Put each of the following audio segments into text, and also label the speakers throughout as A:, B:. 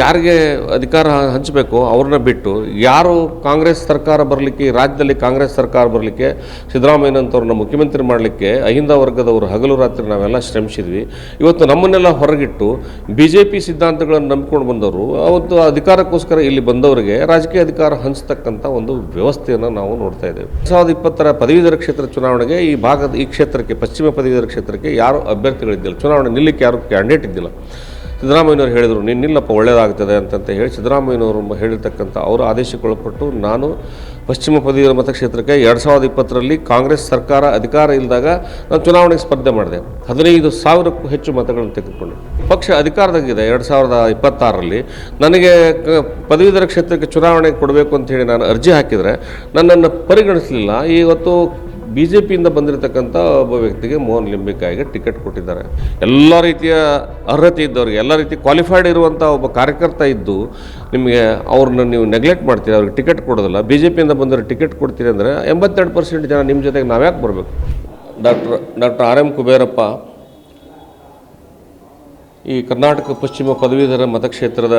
A: ಯಾರಿಗೆ ಅಧಿಕಾರ ಹಂಚಬೇಕು, ಅವ್ರನ್ನ ಬಿಟ್ಟು ಯಾರು ಕಾಂಗ್ರೆಸ್ ಸರ್ಕಾರ ಬರಲಿಕ್ಕೆ, ರಾಜ್ಯದಲ್ಲಿ ಕಾಂಗ್ರೆಸ್ ಸರ್ಕಾರ ಬರಲಿಕ್ಕೆ ಸಿದ್ದರಾಮಯ್ಯನಂತವ್ರನ್ನ ಮುಖ್ಯಮಂತ್ರಿ ಮಾಡಲಿಕ್ಕೆ ಅಹಿಂದ ವರ್ಗದವರು ಹಗಲು ರಾತ್ರಿ ನಾವೆಲ್ಲ ಶ್ರಮಿಸಿದ್ವಿ. ಇವತ್ತು ನಮ್ಮನ್ನೆಲ್ಲ ಹೊರಗಿಟ್ಟು ಬಿ ಜೆ ಪಿ ಸಿದ್ಧಾಂತಗಳನ್ನು ನಂಬಿಕೊಂಡು ಬಂದವರು, ಅವತ್ತು ಅಧಿಕಾರಕ್ಕೋಸ್ಕರ ಇಲ್ಲಿ ಬಂದವರಿಗೆ ರಾಜಕೀಯ ಅಧಿಕಾರ ಹಂಚತಕ್ಕಂಥ ಒಂದು ವ್ಯವಸ್ಥೆಯನ್ನು ನಾವು ನೋಡ್ತಾ ಇದ್ದೇವೆ. ಎರಡು ಸಾವಿರದ ಇಪ್ಪತ್ತರ ಪದವೀಧರ ಕ್ಷೇತ್ರ ಚುನಾವಣೆಗೆ ಈ ಭಾಗದ, ಈ ಕ್ಷೇತ್ರಕ್ಕೆ, ಪಶ್ಚಿಮ ಪದವೀಧರ ಕ್ಷೇತ್ರಕ್ಕೆ ಯಾರು ಅಭ್ಯರ್ಥಿಗಳಿದ್ದಿಲ್ಲ, ಚುನಾವಣೆ ನಿಲ್ಲಕ್ಕೆ ಯಾರು ಕ್ಯಾಂಡಿಡೇಟ್ ಇದ್ದಿಲ್ಲ. ಸಿದ್ದರಾಮಯ್ಯನವರು ಹೇಳಿದರು ನಿನ್ನಿಲ್ಲಪ್ಪ ಒಳ್ಳೆಯದಾಗ್ತದೆ ಅಂತಂತ ಹೇಳಿ ಸಿದ್ದರಾಮಯ್ಯನವರು ಹೇಳಿರ್ತಕ್ಕಂಥ ಅವರ ಆದೇಶಕ್ಕೊಳಪಟ್ಟು ನಾನು ಪಶ್ಚಿಮ ಪದವೀಧರ ಮತಕ್ಷೇತ್ರಕ್ಕೆ ಎರಡು ಸಾವಿರದ ಇಪ್ಪತ್ತರಲ್ಲಿ ಕಾಂಗ್ರೆಸ್ ಸರ್ಕಾರ ಅಧಿಕಾರ ಇಲ್ಲದಾಗ ನಾನು ಚುನಾವಣೆಗೆ ಸ್ಪರ್ಧೆ ಮಾಡಿದೆ. ಹದಿನೈದು ಸಾವಿರಕ್ಕೂ ಹೆಚ್ಚು ಮತಗಳನ್ನು ತೆಗೆದುಕೊಂಡೆ. ಪಕ್ಷ ಅಧಿಕಾರದಾಗಿದೆ ಎರಡು ಸಾವಿರದ ಇಪ್ಪತ್ತಾರರಲ್ಲಿ. ನನಗೆ ಪದವೀಧರ ಕ್ಷೇತ್ರಕ್ಕೆ ಚುನಾವಣೆ ಕೊಡಬೇಕು ಅಂತ ಹೇಳಿ ನಾನು ಅರ್ಜಿ ಹಾಕಿದರೆ ನನ್ನನ್ನು ಪರಿಗಣಿಸಲಿಲ್ಲ. ಇವತ್ತು ಬಿ ಜೆ ಪಿಯಿಂದ ಬಂದಿರತಕ್ಕಂಥ ಒಬ್ಬ ವ್ಯಕ್ತಿಗೆ ಮೋಹನ್ ಲಿಂಬಿಕಾಯಿಗೆ ಟಿಕೆಟ್ ಕೊಟ್ಟಿದ್ದಾರೆ. ಎಲ್ಲ ರೀತಿಯ ಅರ್ಹತೆ ಇದ್ದವ್ರಿಗೆ, ಎಲ್ಲ ರೀತಿ ಕ್ವಾಲಿಫೈಡ್ ಇರುವಂಥ ಒಬ್ಬ ಕಾರ್ಯಕರ್ತ ಇದ್ದು, ನಿಮಗೆ ಅವ್ರನ್ನ ನೀವು ನೆಗ್ಲೆಕ್ಟ್ ಮಾಡ್ತೀರಿ, ಅವ್ರಿಗೆ ಟಿಕೆಟ್ ಕೊಡೋದಿಲ್ಲ ಬಿ ಜೆ ಪಿಯಿಂದ ಬಂದರೆ ಟಿಕೆಟ್ ಕೊಡ್ತೀರಿ ಅಂದರೆ ಎಂಬತ್ತೆರಡು ಪರ್ಸೆಂಟ್ ಜನ ನಿಮ್ಮ ಜೊತೆಗೆ ನಾವ್ಯಾಕೆ ಬರಬೇಕು? Doctor doctor R M Kuberappa, ಈ ಕರ್ನಾಟಕ ಪಶ್ಚಿಮ ಪದವೀಧರ ಮತಕ್ಷೇತ್ರದ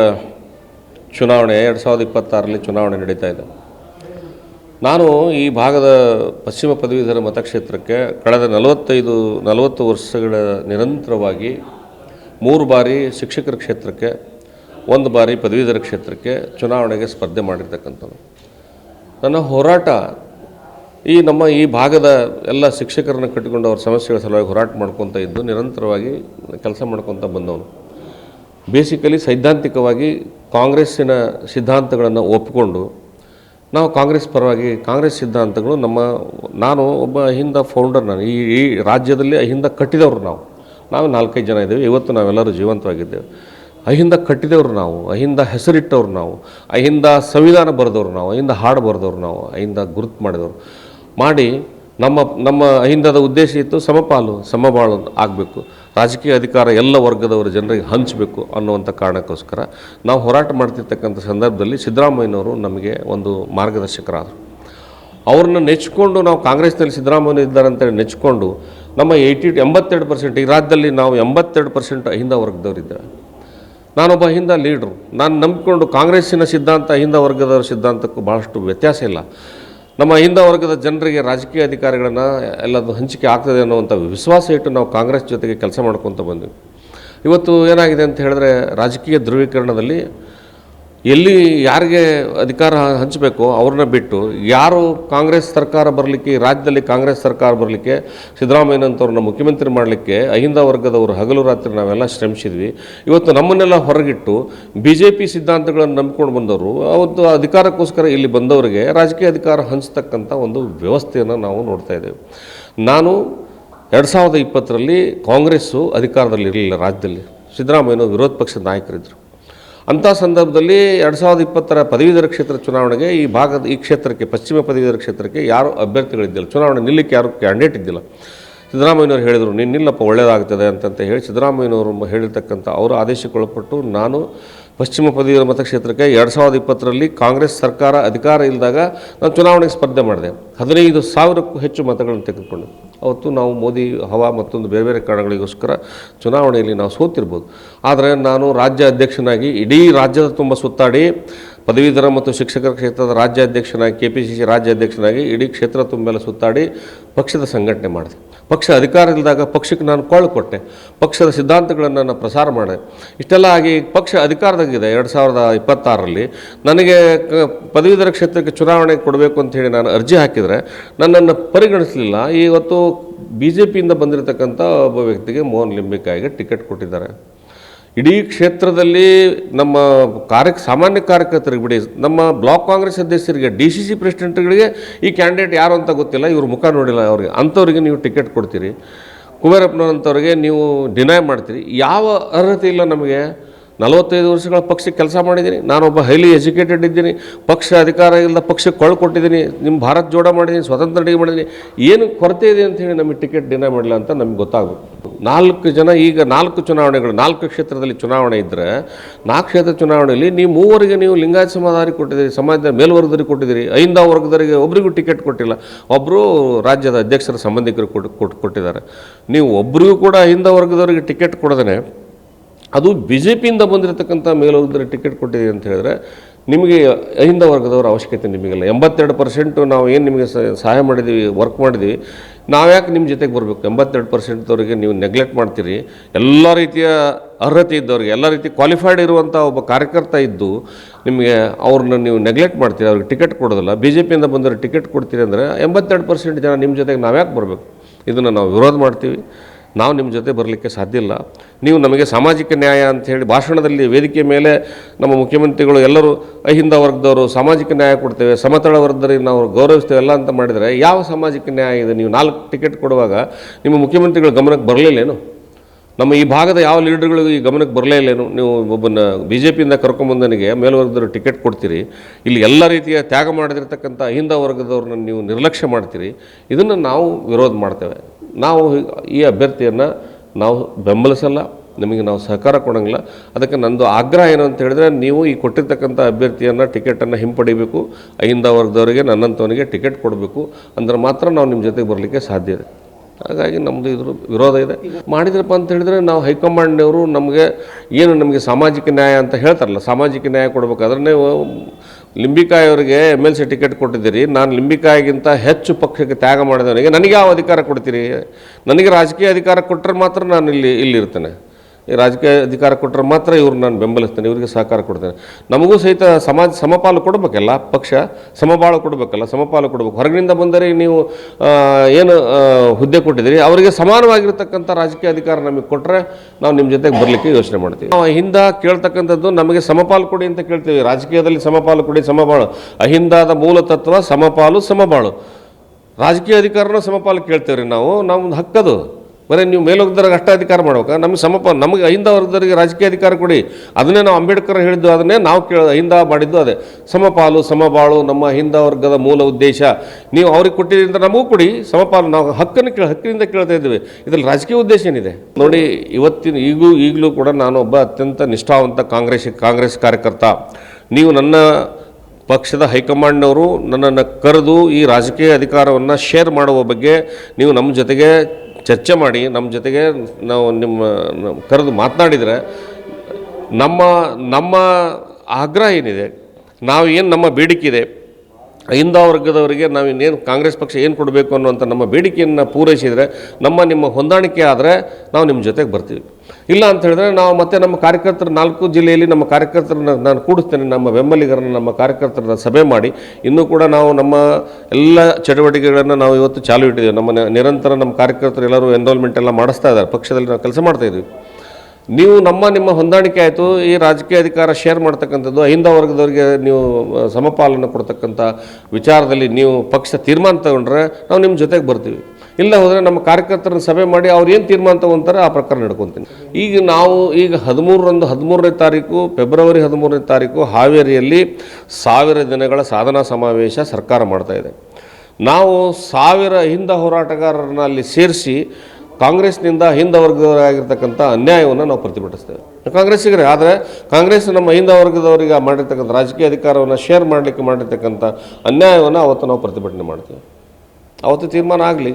A: ಚುನಾವಣೆ, ಎರಡು ಸಾವಿರದ ಇಪ್ಪತ್ತಾರರಲ್ಲಿ ಚುನಾವಣೆ ನಡೀತಾ ಇದೆ. ನಾನು ಈ ಭಾಗದ ಪಶ್ಚಿಮ ಪದವೀಧರ ಮತಕ್ಷೇತ್ರಕ್ಕೆ ಕಳೆದ ನಲವತ್ತೈದು, ನಲವತ್ತು ವರ್ಷಗಳ ನಿರಂತರವಾಗಿ ಮೂರು ಬಾರಿ ಶಿಕ್ಷಕರ ಕ್ಷೇತ್ರಕ್ಕೆ, ಒಂದು ಬಾರಿ ಪದವೀಧರ ಕ್ಷೇತ್ರಕ್ಕೆ ಚುನಾವಣೆಗೆ ಸ್ಪರ್ಧೆ ಮಾಡಿರ್ತಕ್ಕಂಥದ್ದು ನನ್ನ ಹೋರಾಟ ಈ ನಮ್ಮ ಈ ಭಾಗದ ಎಲ್ಲ ಶಿಕ್ಷಕರನ್ನು ಕಟ್ಟಿಕೊಂಡು ಅವ್ರ ಸಮಸ್ಯೆಗಳ ಸಲುವಾಗಿ ಹೋರಾಟ ಮಾಡ್ಕೊತ ಇದ್ದು ನಿರಂತರವಾಗಿ ಕೆಲಸ ಮಾಡ್ಕೊತ ಬಂದವನು. ಬೇಸಿಕಲಿ ಸೈದ್ಧಾಂತಿಕವಾಗಿ ಕಾಂಗ್ರೆಸ್ಸಿನ ಸಿದ್ಧಾಂತಗಳನ್ನು ಒಪ್ಪಿಕೊಂಡು ನಾವು ಕಾಂಗ್ರೆಸ್ ಪರವಾಗಿ ಕಾಂಗ್ರೆಸ್ ಸಿದ್ಧಾಂತಗಳು ನಮ್ಮ, ನಾನು ಒಬ್ಬ ಅಹಿಂದ ಫೌಂಡರ್ ನಾನು, ಈ ಈ ರಾಜ್ಯದಲ್ಲಿ ಅಹಿಂದ ಕಟ್ಟಿದವರು ನಾವು. ನಾವು ನಾಲ್ಕೈದು ಜನ ಇದ್ದೇವೆ, ಇವತ್ತು ನಾವೆಲ್ಲರೂ ಜೀವಂತವಾಗಿದ್ದೇವೆ. ಅಹಿಂದ ಕಟ್ಟಿದವರು ನಾವು, ಅಹಿಂದ ಹೆಸರಿಟ್ಟವ್ರು ನಾವು, ಅಹಿಂದ ಸಂವಿಧಾನ ಬರೆದವ್ರು ನಾವು, ಅಹಿಂದ ಹಾಡು ಬರೆದವ್ರು ನಾವು, ಅಹಿಂದ ಗುರುತು ಮಾಡಿದವರು. ಮಾಡಿ ನಮ್ಮ ನಮ್ಮ ಅಹಿಂದದ ಉದ್ದೇಶ ಇತ್ತು ಸಮಪಾಲು, ಸಮಬಾಳು ಆಗಬೇಕು. ರಾಜಕೀಯ ಅಧಿಕಾರ ಎಲ್ಲ ವರ್ಗದವರ ಜನರಿಗೆ ಹಂಚಬೇಕು ಅನ್ನುವಂಥ ಕಾರಣಕ್ಕೋಸ್ಕರ ನಾವು ಹೋರಾಟ ಮಾಡ್ತಿರ್ತಕ್ಕಂಥ ಸಂದರ್ಭದಲ್ಲಿ ಸಿದ್ದರಾಮಯ್ಯನವರು ನಮಗೆ ಒಂದು ಮಾರ್ಗದರ್ಶಕರಾದರು. ಅವ್ರನ್ನ ನೆಚ್ಕೊಂಡು ನಾವು ಕಾಂಗ್ರೆಸ್ನಲ್ಲಿ ಸಿದ್ದರಾಮಯ್ಯ ಇದ್ದಾರೆ ಅಂತೇಳಿ ನೆಚ್ಕೊಂಡು ನಮ್ಮ ಏಯ್ಟಿ, ಎಂಬತ್ತೆರಡು ಪರ್ಸೆಂಟ್, ಈ ರಾಜ್ಯದಲ್ಲಿ ನಾವು ಎಂಬತ್ತೆರಡು ಪರ್ಸೆಂಟ್ ಅಹಿಂದ ವರ್ಗದವರಿದ್ದೇವೆ ನಾನೊಬ್ಬ ಅಹಿಂದ ಲೀಡ್ರು. ನಾನು ನಂಬಿಕೊಂಡು ಕಾಂಗ್ರೆಸ್ಸಿನ ಸಿದ್ಧಾಂತ, ಅಹಿಂದ ವರ್ಗದವರ ಸಿದ್ಧಾಂತಕ್ಕೂ ಭಾಳಷ್ಟು ವ್ಯತ್ಯಾಸ ಇಲ್ಲ. ನಮ್ಮ ಹಿಂದ ವರ್ಗದ ಜನರಿಗೆ ರಾಜಕೀಯ ಅಧಿಕಾರಿಗಳನ್ನು ಎಲ್ಲದು ಹಂಚಿಕೆ ಆಗ್ತದೆ ಅನ್ನುವಂಥ ವಿಶ್ವಾಸ ಇಟ್ಟು ನಾವು ಕಾಂಗ್ರೆಸ್ ಜೊತೆಗೆ ಕೆಲಸ ಮಾಡ್ಕೊತ ಬಂದ್ವಿ. ಇವತ್ತು ಏನಾಗಿದೆ ಅಂತ ಹೇಳಿದ್ರೆ ರಾಜಕೀಯ ಧ್ರುವೀಕರಣದಲ್ಲಿ ಎಲ್ಲಿ ಯಾರಿಗೆ ಅಧಿಕಾರ ಹಂಚಬೇಕು ಅವ್ರನ್ನ ಬಿಟ್ಟು ಯಾರು ಕಾಂಗ್ರೆಸ್ ಸರ್ಕಾರ ಬರಲಿಕ್ಕೆ ರಾಜ್ಯದಲ್ಲಿ ಕಾಂಗ್ರೆಸ್ ಸರ್ಕಾರ ಬರಲಿಕ್ಕೆ, ಸಿದ್ದರಾಮಯ್ಯನಂತವ್ರನ್ನ ಮುಖ್ಯಮಂತ್ರಿ ಮಾಡಲಿಕ್ಕೆ, ಅಹಿಂದ ವರ್ಗದವರು ಹಗಲು ರಾತ್ರಿ ನಾವೆಲ್ಲ ಶ್ರಮಿಸಿದ್ವಿ. ಇವತ್ತು ನಮ್ಮನ್ನೆಲ್ಲ ಹೊರಗಿಟ್ಟು ಬಿ ಜೆ ಪಿ ಸಿದ್ಧಾಂತಗಳನ್ನು ನಂಬಿಕೊಂಡು ಬಂದವರು, ಅವತ್ತು ಅಧಿಕಾರಕ್ಕೋಸ್ಕರ ಇಲ್ಲಿ ಬಂದವರಿಗೆ ರಾಜಕೀಯ ಅಧಿಕಾರ ಹಂಚತಕ್ಕಂಥ ಒಂದು ವ್ಯವಸ್ಥೆಯನ್ನು ನಾವು ನೋಡ್ತಾ ಇದ್ದೇವೆ. ನಾನು ಎರಡು ಸಾವಿರದ ಇಪ್ಪತ್ತರಲ್ಲಿ ಕಾಂಗ್ರೆಸ್ಸು ಅಧಿಕಾರದಲ್ಲಿರಲಿಲ್ಲ ರಾಜ್ಯದಲ್ಲಿ. ಸಿದ್ದರಾಮಯ್ಯನ ವಿರೋಧ ಪಕ್ಷದ ನಾಯಕರಿದ್ದರು ಅಂಥ ಸಂದರ್ಭದಲ್ಲಿ ಎರಡು ಸಾವಿರದ ಇಪ್ಪತ್ತರ ಪದವೀಧರ ಕ್ಷೇತ್ರ ಚುನಾವಣೆಗೆ ಈ ಭಾಗದ, ಈ ಕ್ಷೇತ್ರಕ್ಕೆ, ಪಶ್ಚಿಮ ಪದವೀಧರ ಕ್ಷೇತ್ರಕ್ಕೆ ಯಾರು ಅಭ್ಯರ್ಥಿಗಳಿದ್ದಿಲ್ಲ ಚುನಾವಣೆ ನಿಲ್ಲಕ್ಕೆ ಯಾರು ಕ್ಯಾಂಡಿಡೇಟ್ ಇದ್ದಿಲ್ಲ. ಸಿದ್ದರಾಮಯ್ಯನವರು ಹೇಳಿದರು, ನೀನು ನಿಲ್ಲಪ್ಪ ಒಳ್ಳೆಯದಾಗ್ತದೆ ಅಂತಂತ ಹೇಳಿ ಸಿದ್ದರಾಮಯ್ಯನವರು ಹೇಳಿರ್ತಕ್ಕಂಥ ಅವರು ಆದೇಶಕ್ಕೊಳಪಟ್ಟು ನಾನು ಪಶ್ಚಿಮ ಪದವೀಧರ ಮತಕ್ಷೇತ್ರಕ್ಕೆ ಎರಡು ಸಾವಿರದ ಇಪ್ಪತ್ತರಲ್ಲಿ ಕಾಂಗ್ರೆಸ್ ಸರ್ಕಾರ ಅಧಿಕಾರ ಇಲ್ಲದಾಗ ನಾನು ಚುನಾವಣೆಗೆ ಸ್ಪರ್ಧೆ ಮಾಡಿದೆ. ಹದಿನೈದು ಸಾವಿರಕ್ಕೂ ಹೆಚ್ಚು ಮತಗಳನ್ನು ತೆಗೆದುಕೊಂಡು ಅವತ್ತು ನಾವು ಮೋದಿ, ಹವಾ ಮತ್ತೊಂದು ಬೇರೆ ಬೇರೆ ಕಾರಣಗಳಿಗೋಸ್ಕರ ಚುನಾವಣೆಯಲ್ಲಿ ನಾವು ಸೋತಿರ್ಬೋದು. ಆದರೆ ನಾನು ರಾಜ್ಯ ಅಧ್ಯಕ್ಷನಾಗಿ ಇಡೀ ರಾಜ್ಯದ ತುಂಬ ಸುತ್ತಾಡಿ ಪದವೀಧರ ಮತ್ತು ಶಿಕ್ಷಕರ ಕ್ಷೇತ್ರದ ರಾಜ್ಯಾಧ್ಯಕ್ಷನಾಗಿ ಕೆ ಪಿ ಸಿ ಸಿ ರಾಜ್ಯಾಧ್ಯಕ್ಷನಾಗಿ ಇಡೀ ಕ್ಷೇತ್ರ ತುಂಬೆಲ್ಲ ಸುತ್ತಾಡಿ ಪಕ್ಷದ ಸಂಘಟನೆ ಮಾಡಿದೆ. ಪಕ್ಷ ಅಧಿಕಾರ ಇಲ್ಲದಾಗ ಪಕ್ಷಕ್ಕೆ ನಾನು ಕೊಳ್ಳು ಕೊಟ್ಟೆ. ಪಕ್ಷದ ಸಿದ್ಧಾಂತಗಳನ್ನು ನಾನು ಪ್ರಸಾರ ಮಾಡಿದೆ. ಇಷ್ಟೆಲ್ಲ ಆಗಿ ಪಕ್ಷ ಅಧಿಕಾರದಾಗಿದೆ ಎರಡು ಸಾವಿರದ ಇಪ್ಪತ್ತಾರರಲ್ಲಿ ನನಗೆ ಪದವೀಧರ ಕ್ಷೇತ್ರಕ್ಕೆ ಚುನಾವಣೆ ಕೊಡಬೇಕು ಅಂತ ಹೇಳಿ ನಾನು ಅರ್ಜಿ ಹಾಕಿದರೆ ನನ್ನನ್ನು ಪರಿಗಣಿಸಲಿಲ್ಲ. ಇವತ್ತು ಬಿ ಜೆ ಪಿಯಿಂದ ಬಂದಿರತಕ್ಕಂಥ ಒಬ್ಬ ವ್ಯಕ್ತಿಗೆ ಮೋಹನ್ ಲಿಂಬಿಕಾಯಿಗೆ ಟಿಕೆಟ್ ಕೊಟ್ಟಿದ್ದಾರೆ. ಇಡೀ ಕ್ಷೇತ್ರದಲ್ಲಿ ನಮ್ಮ ಕಾರ್ಯ ಸಾಮಾನ್ಯ ಕಾರ್ಯಕರ್ತರಿಗೆ ಬಿಡಿ, ನಮ್ಮ ಬ್ಲಾಕ್ ಕಾಂಗ್ರೆಸ್ ಸದಸ್ಯರಿಗೆ, ಡಿ ಸಿ ಸಿ ಪ್ರೆಸಿಡೆಂಟ್ಗಳಿಗೆ ಈ ಕ್ಯಾಂಡಿಡೇಟ್ ಯಾರು ಅಂತ ಗೊತ್ತಿಲ್ಲ, ಇವ್ರ ಮುಖ ನೋಡಿಲ್ಲ ಅವ್ರಿಗೆ. ಅಂಥವ್ರಿಗೆ ನೀವು ಟಿಕೆಟ್ ಕೊಡ್ತೀರಿ. ಕುಬೇರಪ್ಪನವ್ರಂಥವ್ರಿಗೆ ನೀವು ಡಿನೈ ಮಾಡ್ತೀರಿ. ಯಾವ ಅರ್ಹತೆ ಇಲ್ಲ ನಮಗೆ. ನಲವತ್ತೈದು ವರ್ಷಗಳ ಪಕ್ಷಕ್ಕೆ ಕೆಲಸ ಮಾಡಿದ್ದೀನಿ. ನಾನೊಬ್ಬ ಹೈಲಿ ಎಜುಕೇಟೆಡ್ ಇದ್ದೀನಿ. ಪಕ್ಷ ಅಧಿಕಾರ ಇಲ್ಲದ ಪಕ್ಷಕ್ಕೆ ಕೊಳ್ಳು ಕೊಟ್ಟಿದ್ದೀನಿ. ನಿಮ್ಮ ಭಾರತ್ ಜೋಡ ಮಾಡಿದ್ದೀನಿ, ಸ್ವತಂತ್ರ ಅಡಿಗೆ ಮಾಡಿದ್ದೀನಿ. ಏನು ಕೊರತೆ ಇದೆ ಅಂತ ಹೇಳಿ ನಮಗೆ ಟಿಕೆಟ್ ಡಿನೈ ಮಾಡಿಲ್ಲ ಅಂತ ನಮ್ಗೆ ಗೊತ್ತಾಗಬೇಕು. ನಾಲ್ಕು ಜನ ಈಗ ನಾಲ್ಕು ಚುನಾವಣೆಗಳು, ನಾಲ್ಕು ಕ್ಷೇತ್ರದಲ್ಲಿ ಚುನಾವಣೆ ಇದ್ದರೆ ನಾಲ್ಕು ಕ್ಷೇತ್ರ ಚುನಾವಣೆಯಲ್ಲಿ ನೀವು ಮೂವರಿಗೆ ನೀವು ಲಿಂಗಾಯತ ಸಮಾಧಾನಿ ಕೊಟ್ಟಿದ್ದೀರಿ, ಸಮಾಜದ ಮೇಲ್ವರ್ಗದವರಿಗೆ ಕೊಟ್ಟಿದ್ದೀರಿ ಐಂದ ವರ್ಗದವರಿಗೆ ಒಬ್ಬರಿಗೂ ಟಿಕೆಟ್ ಕೊಟ್ಟಿಲ್ಲ. ಒಬ್ಬರು ರಾಜ್ಯದ ಅಧ್ಯಕ್ಷರ ಸಂಬಂಧಿಕರು ಕೊಟ್ಟು ಕೊಟ್ಟಿದ್ದಾರೆ. ನೀವು ಒಬ್ಬರಿಗೂ ಕೂಡ ಐಂದ ವರ್ಗದವರಿಗೆ ಟಿಕೆಟ್ ಕೊಡದೇ ಅದು ಬಿ ಜೆ ಪಿಯಿಂದ ಬಂದಿರತಕ್ಕಂಥ ಮೇಲುದ್ದರೆ ಟಿಕೆಟ್ ಕೊಟ್ಟಿದೆ ಅಂತ ಹೇಳಿದ್ರೆ ನಿಮಗೆ ಅಹಿಂದ ವರ್ಗದವರ ಅವಶ್ಯಕತೆ ನಿಮಗಿಲ್ಲ. ಎಂಬತ್ತೆರಡು ಪರ್ಸೆಂಟು ನಾವು ಏನು ನಿಮಗೆ ಸಹಾಯ ಮಾಡಿದ್ದೀವಿ ವರ್ಕ್ ಮಾಡಿದ್ದೀವಿ ನಾವ್ಯಾಕೆ ನಿಮ್ಮ ಜೊತೆಗೆ ಬರಬೇಕು? ಎಂಬತ್ತೆರಡು ಪರ್ಸೆಂಟ್ದವ್ರಿಗೆ ನೀವು ನೆಗ್ಲೆಕ್ಟ್ ಮಾಡ್ತೀರಿ. ಎಲ್ಲ ರೀತಿಯ ಅರ್ಹತೆ ಇದ್ದವ್ರಿಗೆ, ಎಲ್ಲ ರೀತಿ ಕ್ವಾಲಿಫೈಡ್ ಇರುವಂಥ ಒಬ್ಬ ಕಾರ್ಯಕರ್ತ ಇದ್ದು ನಿಮಗೆ ಅವ್ರನ್ನ ನೀವು ನೆಗ್ಲೆಕ್ಟ್ ಮಾಡ್ತೀರಿ, ಅವ್ರಿಗೆ ಟಿಕೆಟ್ ಕೊಡೋದಿಲ್ಲ. ಬಿ ಜೆ ಪಿಯಿಂದ ಬಂದರೆ ಟಿಕೆಟ್ ಕೊಡ್ತೀರಿ ಅಂದರೆ ಎಂಬತ್ತೆರಡು ಪರ್ಸೆಂಟ್ ಜನ ನಿಮ್ಮ ಜೊತೆಗೆ ನಾವ್ಯಾಕೆ ಬರಬೇಕು? ಇದನ್ನು ನಾವು ವಿರೋಧ ಮಾಡ್ತೀವಿ. ನಾವು ನಿಮ್ಮ ಜೊತೆ ಬರಲಿಕ್ಕೆ ಸಾಧ್ಯ ಇಲ್ಲ. ನೀವು ನಮಗೆ ಸಾಮಾಜಿಕ ನ್ಯಾಯ ಅಂತ ಹೇಳಿ ಭಾಷಣದಲ್ಲಿ ವೇದಿಕೆ ಮೇಲೆ ನಮ್ಮ ಮುಖ್ಯಮಂತ್ರಿಗಳು ಎಲ್ಲರೂ ಅಹಿಂದ ವರ್ಗದವರು ಸಾಮಾಜಿಕ ನ್ಯಾಯ ಕೊಡ್ತೇವೆ ಸಮತಳ ವರ್ಗದವರಿಗೆ ನಾವು ಗೌರವಿಸ್ತೇವೆ ಎಲ್ಲ ಅಂತ ಮಾಡಿದರೆ ಯಾವ ಸಾಮಾಜಿಕ ನ್ಯಾಯ ಇದೆ? ನೀವು ನಾಲ್ಕು ಟಿಕೆಟ್ ಕೊಡುವಾಗ ನಿಮ್ಮ ಮುಖ್ಯಮಂತ್ರಿಗಳ ಗಮನಕ್ಕೆ ಬರಲಿಲ್ಲೇನು? ನಮ್ಮ ಈ ಭಾಗದ ಯಾವ ಲೀಡರ್ಗಳು ಈ ಗಮನಕ್ಕೆ ಬರಲೇ ಇಲ್ಲೇನು? ನೀವು ಒಬ್ಬನ ಬಿ ಜೆ ಪಿಯಿಂದ ಕರ್ಕೊಂಬಂದನಿಗೆ ಮೇಲ್ವರ್ಗದವರು ಟಿಕೆಟ್ ಕೊಡ್ತೀರಿ. ಇಲ್ಲಿ ಎಲ್ಲ ರೀತಿಯ ತ್ಯಾಗ ಮಾಡದಿರ್ತಕ್ಕಂಥ ಅಹಿಂದ ವರ್ಗದವ್ರನ್ನ ನೀವು ನಿರ್ಲಕ್ಷ್ಯ ಮಾಡ್ತೀರಿ. ಇದನ್ನು ನಾವು ವಿರೋಧ ಮಾಡ್ತೇವೆ. ನಾವು ಈ ಅಭ್ಯರ್ಥಿಯನ್ನು ನಾವು ಬೆಂಬಲಿಸಲ್ಲ, ನಿಮಗೆ ನಾವು ಸಹಕಾರ ಕೊಡೋಂಗಿಲ್ಲ. ಅದಕ್ಕೆ ನಂದು ಆಗ್ರಹ ಏನು ಅಂತ ಹೇಳಿದ್ರೆ, ನೀವು ಈ ಕೊಟ್ಟಿರ್ತಕ್ಕಂಥ ಅಭ್ಯರ್ಥಿಯನ್ನು, ಟಿಕೆಟನ್ನು ಹಿಂಪಡಿಬೇಕು ಅಹಿಂದ ವರ್ಗದವರಿಗೆ ನನ್ನಂಥವನಿಗೆ ಟಿಕೆಟ್ ಕೊಡಬೇಕು. ಅಂದ್ರೆ ಮಾತ್ರ ನಾವು ನಿಮ್ಮ ಜೊತೆಗೆ ಬರಲಿಕ್ಕೆ ಸಾಧ್ಯ ಇದೆ. ಹಾಗಾಗಿ ನಮ್ಮದು ಇದ್ರ ವಿರೋಧ ಇದೆ. ಮಾಡಿದ್ರಪ್ಪ ಅಂತ ಹೇಳಿದ್ರೆ ನಾವು ಹೈಕಮಾಂಡ್ನವರು ನಮಗೆ ಏನು ನಮಗೆ ಸಾಮಾಜಿಕ ನ್ಯಾಯ ಅಂತ ಹೇಳ್ತಾರಲ್ಲ, ಸಾಮಾಜಿಕ ನ್ಯಾಯ ಕೊಡಬೇಕಾದ್ರೆ ನೀವು ಲಿಂಬಿಕಾಯಿ ಅವರಿಗೆ ಎಂ ಎಲ್ ಸಿ ಟಿಕೆಟ್ ಕೊಟ್ಟಿದ್ದೀರಿ, ನಾನು ಲಿಂಬಿಕಾಯಿಗಿಂತ ಹೆಚ್ಚು ಪಕ್ಷಕ್ಕೆ ತ್ಯಾಗ ಮಾಡಿದವನಿಗೆ ನನಗೆ ಯಾವ ಅಧಿಕಾರ ಕೊಡ್ತೀರಿ? ನನಗೆ ರಾಜಕೀಯ ಅಧಿಕಾರ ಕೊಟ್ಟರೆ ಮಾತ್ರ ನಾನು ಇಲ್ಲಿ, ಇಲ್ಲಿರ್ತೇನೆ. ರಾಜಕೀಯ ಅಧಿಕಾರ ಕೊಟ್ಟರೆ ಮಾತ್ರ ಇವ್ರು ನಾನು ಬೆಂಬಲಿಸ್ತೇನೆ, ಇವರಿಗೆ ಸಹಕಾರ ಕೊಡ್ತೇನೆ. ನಮಗೂ ಸಹಿತ ಸಮಾಜ ಸಮಪಾಲು ಕೊಡಬೇಕಲ್ಲ, ಪಕ್ಷ ಸಮಬಾಳು ಕೊಡಬೇಕಲ್ಲ, ಸಮಪಾಲು ಕೊಡಬೇಕು. ಹೊರಗಿನಿಂದ ಬಂದರೆ ನೀವು ಏನು ಹುದ್ದೆ ಕೊಟ್ಟಿದ್ದೀರಿ, ಅವರಿಗೆ ಸಮಾನವಾಗಿರ್ತಕ್ಕಂಥ ರಾಜಕೀಯ ಅಧಿಕಾರ ನಮಗೆ ಕೊಟ್ಟರೆ ನಾವು ನಿಮ್ಮ ಜೊತೆಗೆ ಬರಲಿಕ್ಕೆ ಯೋಚನೆ ಮಾಡ್ತೀವಿ. ನಾವು ಅಹಿಂದ ಕೇಳ್ತಕ್ಕಂಥದ್ದು ನಮಗೆ ಸಮಪಾಲು ಕೊಡಿ ಅಂತ ಕೇಳ್ತೀವಿ. ರಾಜಕೀಯದಲ್ಲಿ ಸಮಪಾಲು ಕೊಡಿ, ಸಮಬಾಳು. ಅಹಿಂದಾದ ಮೂಲ ತತ್ವ ಸಮಪಾಲು, ಸಮಬಾಳು. ರಾಜಕೀಯ ಅಧಿಕಾರನ ಸಮಪಾಲು ಕೇಳ್ತೇವೆ ರೀ ನಾವು ನಮ್ದು ಹಕ್ಕದು. ಬರೀ ನೀವು ಮೇಲೋಗದವ್ರಿಗೆ ಅಷ್ಟೇ ಅಧಿಕಾರ ಮಾಡ್ಬೇಕು ನಮಗೆ ಸಮಪ, ನಮಗೆ ಅಹಿಂದ ವರ್ಗದವರಿಗೆ ರಾಜಕೀಯ ಅಧಿಕಾರ ಕೊಡಿ. ಅದನ್ನೇ ನಾವು ಅಂಬೇಡ್ಕರ್ ಹೇಳಿದ್ದು, ಅದನ್ನೇ ನಾವು ಕೇಳ ಅಹಿಂದ ಮಾಡಿದ್ದು ಅದೇ. ಸಮಪಾಲು, ಸಮಬಾಳು, ನಮ್ಮ ಹಿಂದ ವರ್ಗದ ಮೂಲ ಉದ್ದೇಶ. ನೀವು ಅವ್ರಿಗೆ ಕೊಟ್ಟಿದ್ದರಿಂದ ನಮಗೂ ಕೊಡಿ. ಸಮಪಾಲು, ನಾವು ಹಕ್ಕನ್ನು ಕೇಳಿ, ಹಕ್ಕಿನಿಂದ ಕೇಳ್ತಾ ಇದ್ದೀವಿ. ಇದರಲ್ಲಿ ರಾಜಕೀಯ ಉದ್ದೇಶ ಏನಿದೆ? ನೋಡಿ, ಇವತ್ತಿನ, ಈಗೂ, ಈಗಲೂ ಕೂಡ ಒಬ್ಬ ಅತ್ಯಂತ ನಿಷ್ಠಾವಂತ ಕಾಂಗ್ರೆಸ್ ಕಾಂಗ್ರೆಸ್ ಕಾರ್ಯಕರ್ತ. ನೀವು ನನ್ನ ಪಕ್ಷದ ಹೈಕಮಾಂಡ್ನವರು ನನ್ನನ್ನು ಕರೆದು ಈ ರಾಜಕೀಯ ಅಧಿಕಾರವನ್ನು ಶೇರ್ ಮಾಡುವ ಬಗ್ಗೆ ನೀವು ನಮ್ಮ ಜೊತೆಗೆ ಚರ್ಚೆ ಮಾಡಿ ನಮ್ಮ ಜೊತೆಗೆ ನಾವು ನಿಮ್ಮ ಕರೆದು ಮಾತನಾಡಿದರೆ ನಮ್ಮ ನಮ್ಮ ಆಗ್ರಹ ಏನಿದೆ? ನಾವು ಏನು ನಮ್ಮ ಬೇಡಿಕೆ ಇದೆ? ಅಹಿಂದ ವರ್ಗದವರಿಗೆ ನಾವು ಇನ್ನೇನು ಕಾಂಗ್ರೆಸ್ ಪಕ್ಷ ಏನು ಕೊಡಬೇಕು ಅನ್ನುವಂಥ ನಮ್ಮ ಬೇಡಿಕೆಯನ್ನು ಪೂರೈಸಿದರೆ ನಮ್ಮ ನಿಮ್ಮ ಹೊಂದಾಣಿಕೆ ಆದರೆ ನಾವು ನಿಮ್ಮ ಜೊತೆಗೆ ಬರ್ತೀವಿ. ಇಲ್ಲ ಅಂತ ಹೇಳಿದ್ರೆ ನಾವು ಮತ್ತೆ ನಮ್ಮ ಕಾರ್ಯಕರ್ತರ ನಾಲ್ಕು ಜಿಲ್ಲೆಯಲ್ಲಿ ನಮ್ಮ ಕಾರ್ಯಕರ್ತರನ್ನ ನಾನು ಕೂಡಿಸ್ತೇನೆ, ನಮ್ಮ ಬೆಂಬಲಿಗರನ್ನು ನಮ್ಮ ಕಾರ್ಯಕರ್ತರನ್ನ ಸಭೆ ಮಾಡಿ. ಇನ್ನೂ ಕೂಡ ನಾವು ನಮ್ಮ ಎಲ್ಲ ಚಟುವಟಿಕೆಗಳನ್ನು ನಾವು ಇವತ್ತು ಚಾಲು ಇಟ್ಟಿದ್ದೇವೆ. ನಮ್ಮ ನಿರಂತರ ನಮ್ಮ ಕಾರ್ಯಕರ್ತರು ಎಲ್ಲರೂ ಎನ್ರೋಲ್ಮೆಂಟ್ ಎಲ್ಲ ಮಾಡಿಸ್ತಾ ಇದ್ದಾರೆ. ಪಕ್ಷದಲ್ಲಿ ನಾವು ಕೆಲಸ ಮಾಡ್ತಾ ಇದ್ದೀವಿ. ನೀವು ನಮ್ಮ ನಿಮ್ಮ ಹೊಂದಾಣಿಕೆ ಆಯಿತು, ಈ ರಾಜಕೀಯ ಅಧಿಕಾರ ಶೇರ್ ಮಾಡ್ತಕ್ಕಂಥದ್ದು, ಅಹಿಂದ ವರ್ಗದವರಿಗೆ ನೀವು ಸಮಪಾಲನೆ ಕೊಡ್ತಕ್ಕಂಥ ವಿಚಾರದಲ್ಲಿ ನೀವು ಪಕ್ಷ ತೀರ್ಮಾನ ತಗೊಂಡ್ರೆ ನಾವು ನಿಮ್ಮ ಜೊತೆಗೆ ಬರ್ತೀವಿ. ಇಲ್ಲ ಹೋದರೆ ನಮ್ಮ ಕಾರ್ಯಕರ್ತರನ್ನ ಸಭೆ ಮಾಡಿ ಅವ್ರು ಏನು ತೀರ್ಮಾನ ತಗೊಂತಾರೆ ಆ ಪ್ರಕಾರ ನಡ್ಕೊತೀನಿ. ಈಗ ನಾವು ಈಗ ಹದಿಮೂರರಂದು ಹದಿಮೂರನೇ ತಾರೀಕು, ಫೆಬ್ರವರಿ ಹದಿಮೂರನೇ ತಾರೀಕು ಹಾವೇರಿಯಲ್ಲಿ ಸಾವಿರ ದಿನಗಳ ಸಾಧನಾ ಸಮಾವೇಶ ಸರ್ಕಾರ ಮಾಡ್ತಾ ಇದೆ. ನಾವು ಸಾವಿರ ಹಿಂದ ಹೋರಾಟಗಾರರನ್ನ ಅಲ್ಲಿ ಸೇರಿಸಿ ಕಾಂಗ್ರೆಸ್ನಿಂದ ಹಿಂದ ವರ್ಗದವರಾಗಿರ್ತಕ್ಕಂಥ ಅನ್ಯಾಯವನ್ನು ನಾವು ಪ್ರತಿಭಟಿಸ್ತೇವೆ. ಕಾಂಗ್ರೆಸ್ಸಿಗರೇ, ಆದರೆ ಕಾಂಗ್ರೆಸ್ ನಮ್ಮ ಹಿಂದ ವರ್ಗದವರಿಗೆ ಮಾಡಿರ್ತಕ್ಕಂಥ ರಾಜಕೀಯ ಅಧಿಕಾರವನ್ನು ಶೇರ್ ಮಾಡಲಿಕ್ಕೆ ಮಾಡಿರ್ತಕ್ಕಂಥ ಅನ್ಯಾಯವನ್ನು ಅವತ್ತು ನಾವು ಪ್ರತಿಭಟನೆ ಮಾಡ್ತೇವೆ. ಅವತ್ತು ತೀರ್ಮಾನ ಆಗಲಿ.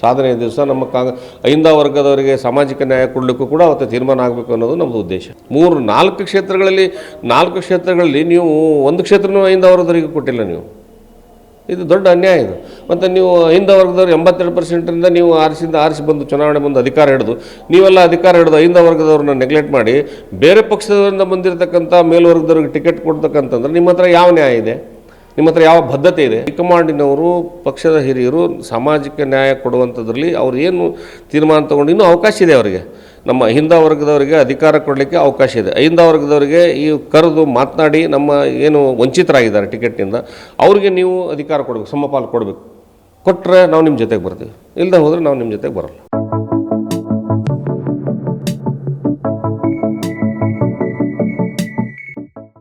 A: ಸಾಧನೆಯ ದಿವಸ ನಮ್ಮ ಕಾಂಗ್ ಹಿಂದ ವರ್ಗದವರಿಗೆ ಸಾಮಾಜಿಕ ನ್ಯಾಯ ಕೊಡಲಿಕ್ಕೂ ಕೂಡ ಅವತ್ತು ತೀರ್ಮಾನ ಆಗಬೇಕು ಅನ್ನೋದು ನಮ್ಮದು ಉದ್ದೇಶ. ಮೂರು ನಾಲ್ಕು ಕ್ಷೇತ್ರಗಳಲ್ಲಿ ನಾಲ್ಕು ಕ್ಷೇತ್ರಗಳಲ್ಲಿ ನೀವು ಒಂದು ಕ್ಷೇತ್ರನೂ ಹಿಂದ ವರ್ಗದವರಿಗೆ ಕೊಟ್ಟಿಲ್ಲ ನೀವು. ಇದು ದೊಡ್ಡ ಅನ್ಯಾಯ ಇದು. ಮತ್ತು ನೀವು ಹಿಂದ ವರ್ಗದವ್ರು ಎಂಬತ್ತೆರಡು ಪರ್ಸೆಂಟಿಂದ ನೀವು ಆರಿಸಿಂದ ಆರಿಸಿ ಬಂದು ಚುನಾವಣೆ ಬಂದು ಅಧಿಕಾರ ಹಿಡಿದು, ನೀವೆಲ್ಲ ಅಧಿಕಾರ ಹಿಡಿದು ಹಿಂದ ವರ್ಗದವ್ರನ್ನ ನೆಗ್ಲೆಕ್ಟ್ ಮಾಡಿ, ಬೇರೆ ಪಕ್ಷದಿಂದ ಬಂದಿರತಕ್ಕಂಥ ಮೇಲ್ವರ್ಗದವ್ರಿಗೆ ಟಿಕೆಟ್ ಕೊಡ್ತಕ್ಕಂತಂದ್ರೆ ನಿಮ್ಮ ಹತ್ರ ಯಾವ ನ್ಯಾಯ ಇದೆ? ನಿಮ್ಮ ಹತ್ರ ಯಾವ ಬದ್ಧತೆ ಇದೆ? ಹೈಕಮಾಂಡಿನವರು, ಪಕ್ಷದ ಹಿರಿಯರು, ಸಾಮಾಜಿಕ ನ್ಯಾಯ ಕೊಡುವಂಥದ್ರಲ್ಲಿ ಅವ್ರು ಏನು ತೀರ್ಮಾನ ತೊಗೊಂಡು ಇನ್ನೂ ಅವಕಾಶ ಇದೆ ಅವರಿಗೆ. ನಮ್ಮ ಹಿಂದ ವರ್ಗದವರಿಗೆ ಅಧಿಕಾರ ಕೊಡಲಿಕ್ಕೆ ಅವಕಾಶ ಇದೆ. ಅಹಿಂದ ವರ್ಗದವರಿಗೆ ಈ ಕರೆದು ಮಾತನಾಡಿ ನಮ್ಮ ಏನು ವಂಚಿತರಾಗಿದ್ದಾರೆ ಟಿಕೆಟ್ನಿಂದ, ಅವ್ರಿಗೆ ನೀವು ಅಧಿಕಾರ ಕೊಡಬೇಕು, ಸಮಪಾಲು ಕೊಡಬೇಕು. ಕೊಟ್ಟರೆ ನಾವು ನಿಮ್ಮ ಜೊತೆಗೆ ಬರ್ತೀವಿ. ಇಲ್ಲದೆ ಹೋದರೆ ನಾವು ನಿಮ್ಮ ಜೊತೆಗೆ ಬರಲ್ಲ.